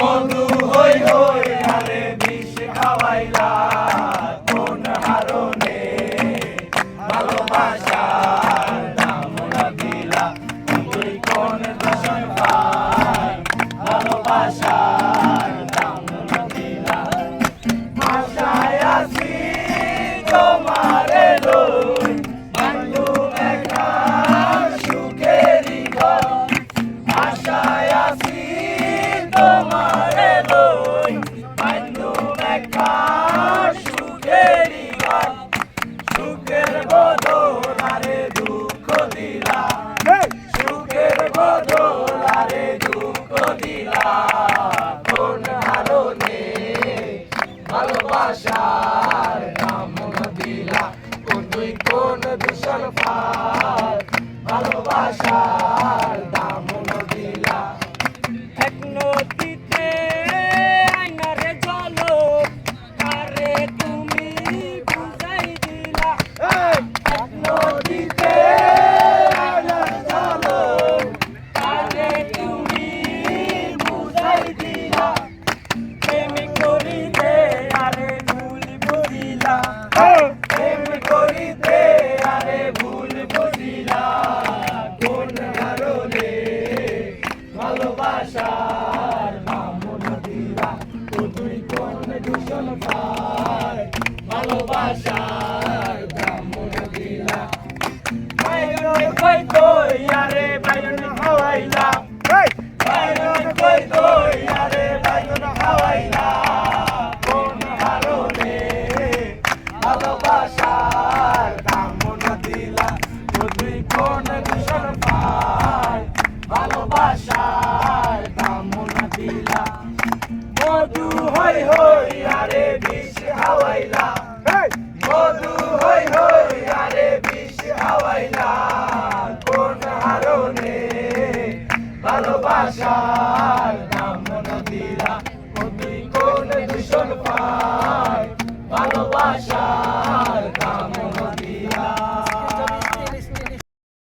মধু প্রেম করিতে আরে ভুল বুঝিলা কোন কারণে ভালোবাসার মামুন দিলা ও তুই কোন দূষণ পায় ভালোবাসার মামুন দিলা কই কই আরে ভালোবাসার দামন দিলা তুই কোন দূষণ পায়? ভালোবাসার দামন দিলা। মধু হই হই আরে বিষ হাওয়াইলা মধু হই হই আরে বিষ হাওয়াইলা কোন হারণে ভালোবাসার দামন দিলা? তুই কোন দূষণ পায়? ভালোবাসা